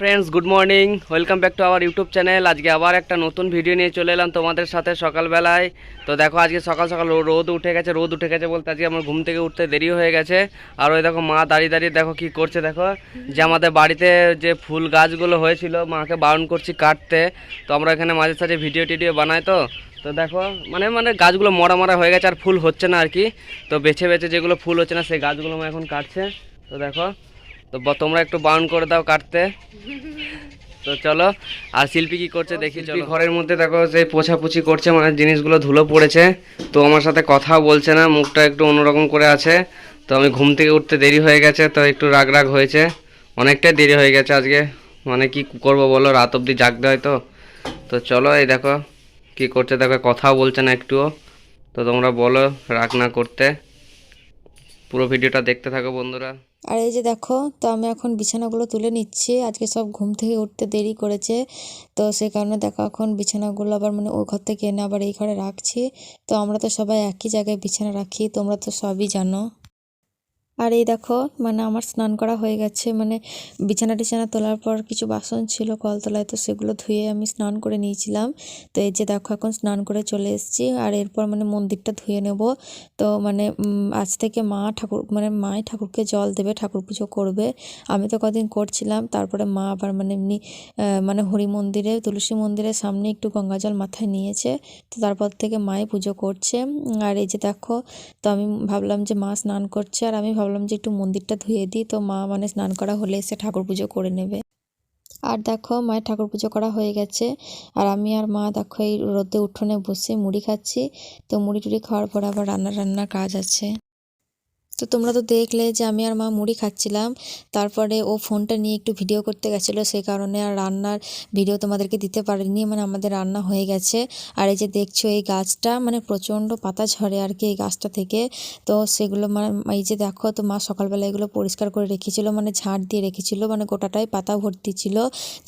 Friends good morning welcome back to our YouTube channel আজকে আবার একটা নতুন ভিডিও নিয়ে চলে এলাম তোমাদের সাথে সকালবেলায়। তো দেখো, আজকে সকাল সকাল রোদ উঠে গেছে, রোদ উঠে গেছে বলতে আজকে আমার ঘুম থেকে উঠতে দেরি হয়ে গেছে। আর ওই দেখো, মা দাঁড়িয়ে দাঁড়িয়ে দেখো কি করছে, দেখো। যে আমাদের বাড়িতে যে ফুল গাছগুলো হয়েছিল, মাকে বারণ করছি কাটতে। তো আমরা এখানে মাঝে সাঝে ভিডিও টিডিও বানাই তো। তো দেখো মানে মানে গাছগুলো মরা মরা হয়ে গেছে, আর ফুল হচ্ছে না আর কি। তো বেছে বেছে যেগুলো ফুল হচ্ছে না, সেই গাছগুলো মা এখন কাটছে। তো দেখো তো তোমরা একটু বারণ করে দাও কাটতে। তো চলো আর শিল্পী কি করছে দেখি চলো। ঘরের মধ্যে দেখো যে পোছাপুছি করছে মানে জিনিসগুলো ধুলো পড়েছে। তো আমার সাথে কথাও বলছে না মুখটা একটু অন্যরকম করে আছে। তো আমি ঘুম থেকে উঠতে দেরি হয়ে গেছে তো একটু রাগ রাগ হয়েছে। অনেকটাই দেরি হয়ে গেছে আজকে। মানে কি করব বলো রাত অবধি জাগতে হয় তো। তো চলো এই দেখো কি করছে দেখো কথাও বলছে না একটুও। তো তোমরা বলো রাগ না করতে। পুরো ভিডিওটা দেখতে থাকো বন্ধুরা। আর এই যে দেখো, তো আমি এখন বিছানাগুলো তুলে নিচ্ছি। আজকে সব ঘুম থেকে উঠতে দেরি করেছে, তো সে কারণে দেখো এখন বিছানাগুলো আবার মানে ওই ঘর থেকে এনে আবার এই ঘরে রাখছি। তো আমরা তো সবাই একই জায়গায় বিছানা রাখি, তোমরা তো সবই জানো। আর এই দেখো মানে আমার স্নান করা হয়ে গেছে মানে বিছানা টিছানা তোলার পর কিছু বাসন ছিল কলতলায়, তো সেগুলো ধুয়ে আমি স্নান করে নিয়েছিলাম। তো এই যে দেখো, এখন স্নান করে চলে এসেছি, আর এরপর মানে মন্দিরটা ধুয়ে নেব। তো মানে আজ থেকে মা ঠাকুর মানে মাই ঠাকুরকে জল দেবে, ঠাকুর পুজো করবে। আমি তো কদিন করছিলাম, তারপরে মা আবার মানে এমনি মানে হরি মন্দিরে, তুলসী মন্দিরের সামনে একটু গঙ্গা জল মাথায় নিয়েছে। তো তারপর থেকে মাই পুজো করছে। আর এই যে দেখো, তো আমি ভাবলাম যে মা স্নান করছে, আর আমি ভাবলাম যে একটু মন্দিরটা ধুয়ে দিই, তো মা মানে স্নান করা হলে এসে ঠাকুর পুজো করে নেবে। আর দেখো, মায়ের ঠাকুর পুজো করা হয়ে গেছে। আর আমি আর মা দেখো এই রোদে উঠোনে বসে মুড়ি খাচ্ছি। তো মুড়ি টুড়ি খাওয়ার পর আবার রান্না রান্নার কাজ আছে। তো তোমরা তো দেখলে যে আমি আর মা মুড়ি খাচ্ছিলাম। তারপরে ও ফোনটা নিয়ে একটু ভিডিও করতে গেছিল, সেই কারণে আর রান্নার ভিডিও তোমাদেরকে দিতে পারিনি। মানে আমাদের রান্না হয়ে গেছে। আর এই যে দেখছ এই গাছটা মানে প্রচণ্ড পাতা ঝরে আর কি এই গাছটা থেকে। তো সেগুলো মানে এই যে দেখো তো মা সকালবেলা এগুলো পরিষ্কার করে রেখেছিল মানে ঝাড় দিয়ে রেখেছিল মানে গোটাটাই পাতা ভর্তি ছিল।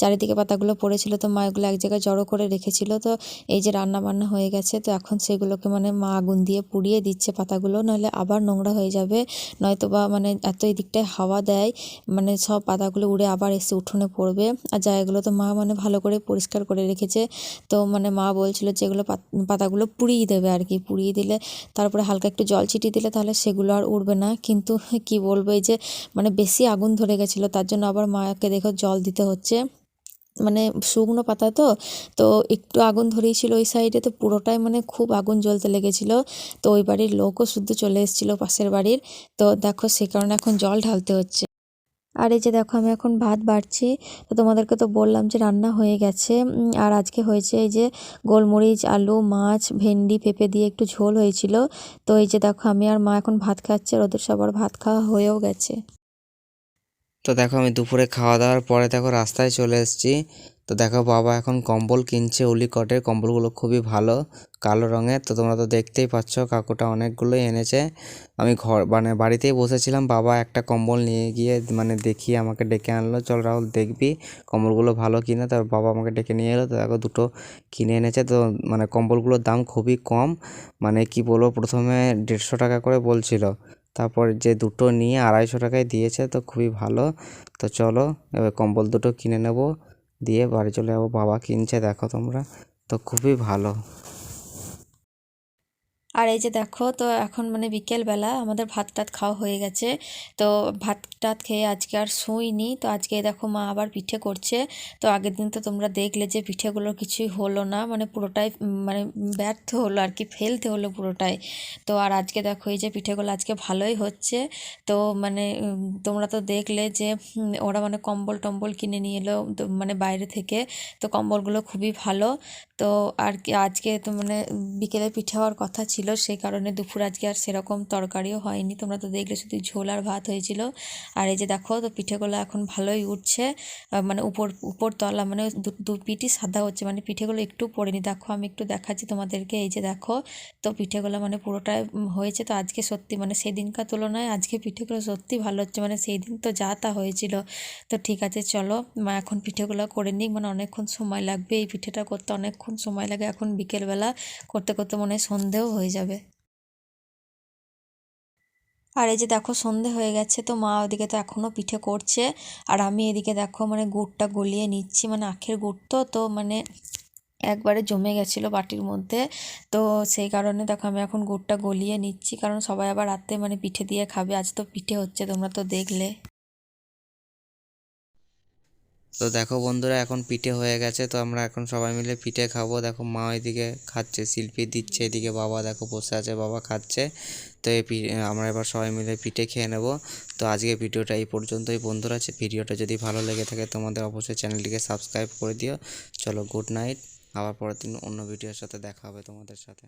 চারিদিকে পাতাগুলো পড়েছিল তো মা এগুলো এক জায়গায় জড়ো করে রেখেছিল। তো এই যে রান্না বান্না হয়ে গেছে, তো এখন সেগুলোকে মানে মা আগুন দিয়ে পুড়িয়ে দিচ্ছে পাতাগুলো, নাহলে আবার নোংরা হয়ে যাবে। নয়তো বা মানে এত এই দিকটায় হাওয়া দেয় মানে সব পাতাগুলো উড়ে আবার এসে উঠোনে পড়বে। আর জায়গাগুলো তো মা মানে ভালো করে পরিষ্কার করে রেখেছে। তো মানে মা বলছিল যে এগুলো পাত- পাতাগুলো পুড়িয়ে দেবে আর কি। পুড়িয়ে দিলে তারপরে হালকা একটু জল ছিটিয়ে দিলে তাহলে সেগুলো আর উড়বে না। কিন্তু কি বলব এই যে মানে বেশি আগুন ধরে গেছিল, তার জন্য আবার মাকে দেখো জল দিতে হচ্ছে। মানে শুকনো পাতা তো তো একটু আগুন ধরিয়েছিল ওই সাইডে তো পুরোটাই মানে খুব আগুন জ্বলতে লেগেছিল। তো ওই বাড়ির লোকও শুদ্ধ চলে এসেছিল পাশের বাড়ির। তো দেখো সে কারণে এখন জল ঢালতে হচ্ছে। আর এই যে দেখো আমি এখন ভাত বাড়ছি, তো তোমাদেরকে তো বললাম যে রান্না হয়ে গেছে। আর আজকে হয়েছে এই যে গোলমরিচ, আলু, মাছ, ভেন্ডি, পেঁপে দিয়ে একটু ঝোল হয়েছিল। তো এই যে দেখো আমি আর মা এখন ভাত খাচ্ছে, আর ওদের সবার ভাত খাওয়া হয়েও গেছে। তো দেখো আমি দুপুরে খাওয়া দাওয়ার পরে দেখো রাস্তায় চলে এসেছি। তো দেখো বাবা এখন কম্বল কিনছে উলিকটের। কম্বলগুলো খুবই ভালো, কালো রঙের। তো তোমরা তো দেখতেই পাচ্ছ কাকুটা অনেকগুলোই এনেছে। আমি ঘর মানে বাড়িতেই বসেছিলাম। বাবা একটা কম্বল নিয়ে গিয়ে মানে দেখিয়ে আমাকে ডেকে আনলো। চল রাহুল দেখবি কম্বলগুলো ভালো কিনা। তার বাবা আমাকে ডেকে নিয়ে এলো। তো দেখো দুটো কিনে এনেছে। তো মানে কম্বলগুলোর দাম খুবই কম। মানে কি বলব? প্রথমে দেড়শো টাকা করে বলছিল। তারপর যে দুটো নিয়ে আড়াইশো টাকায় দিয়েছে, তো খুবই ভালো। তো চলো, এবার কম্বল দুটো কিনে নেব, দিয়ে বাড়ি চলে যাব। বাবা কিনছে, দেখো তোমরা। তো খুবই ভালো। আর এই যে দেখো, তো এখন মানে বিকেলবেলা আমাদের ভাত টাত খাওয়া হয়ে গেছে। তো ভাত টাত খেয়ে আজকে আর শুইনি। তো আজকে দেখো মা আবার পিঠে করছে। তো আগের দিন তো তোমরা দেখলে যে পিঠেগুলো কিছুই হলো না মানে পুরোটাই মানে ব্যর্থ হলো আর কি, ফেলতে হলো পুরোটাই। তো আর আজকে দেখো এই যে পিঠেগুলো আজকে ভালোই হচ্ছে। তো মানে তোমরা তো দেখলে যে ওরা মানে কম্বল টম্বল কিনে নিয়ে এলো মানে বাইরে থেকে। তো কম্বলগুলো খুবই ভালো। তো আর কি, আজকে তো মানে বিকেলে পিঠে হওয়ার কথা ছিল। সেই কারণে দুপুর আজকে আর সেরকম তরকারিও হয়নি। তোমরা তো দেখলে শুধু ঝোল আর ভাত হয়েছিল। আর এই যে দেখো, তো পিঠেগুলো এখন ভালোই উঠছে। মানে উপর উপর তলা মানে দু পিঠই সাদা হচ্ছে মানে পিঠেগুলো একটু পড়েনি। দেখো, আমি একটু দেখাচ্ছি তোমাদেরকে। এই যে দেখো, তো পিঠেগুলো মানে পুরোটাই হয়েছে। তো আজকে সত্যি মানে সেদিনকার তুলনায় আজকে পিঠেগুলো সত্যি ভালো হচ্ছে। মানে সেই দিন তো যা তা হয়েছিল। তো ঠিক আছে, চলো। মা, এখন পিঠেগুলো করে নিক। মানে অনেকক্ষণ সময় লাগবে। এই পিঠেটা করতে অনেকক্ষণ সময় লাগে। এখন বিকেলবেলা করতে করতে মনে হয় সন্ধেও হয়ে যাবে। আর এই যে দেখো সন্ধে হয়ে গেছে, তো মা ওদিকে তো এখনও পিঠে করছে। আর আমি এদিকে দেখো মানে গুড়টা গলিয়ে নিচ্ছি মানে আখের গুড় তো তো মানে একবারে জমে গেছিল বাটির মধ্যে। তো সেই কারণে দেখো আমি এখন গুড়টা গলিয়ে নিচ্ছি, কারণ সবাই আবার রাতে মানে পিঠে দিয়ে খাবে, আজ তো পিঠে হচ্ছে, তোমরা তো দেখলে। তো দেখো বন্ধুরা, এখন পিঠে হয়ে গেছে, তো আমরা এখন সবাই মিলে পিঠে খাব। দেখো মা এদিকে খাচ্ছে, শিল্পী দিচ্ছে এদিকে, বাবা দেখো বসে আছে, বাবা খাচ্ছে। তো এই আমরা এবার সবাই মিলে পিঠে খেয়ে নেব। তো আজকে ভিডিওটা এই পর্যন্তই বন্ধুরা ভিডিওটা যদি ভালো লেগে থাকে তোমাদের অবশ্যই চ্যানেলটিকে সাবস্ক্রাইব করে দিও। চলো, গুড নাইট, আবার পরের দিন অন্য ভিডিওর সাথে দেখা হবে তোমাদের সাথে।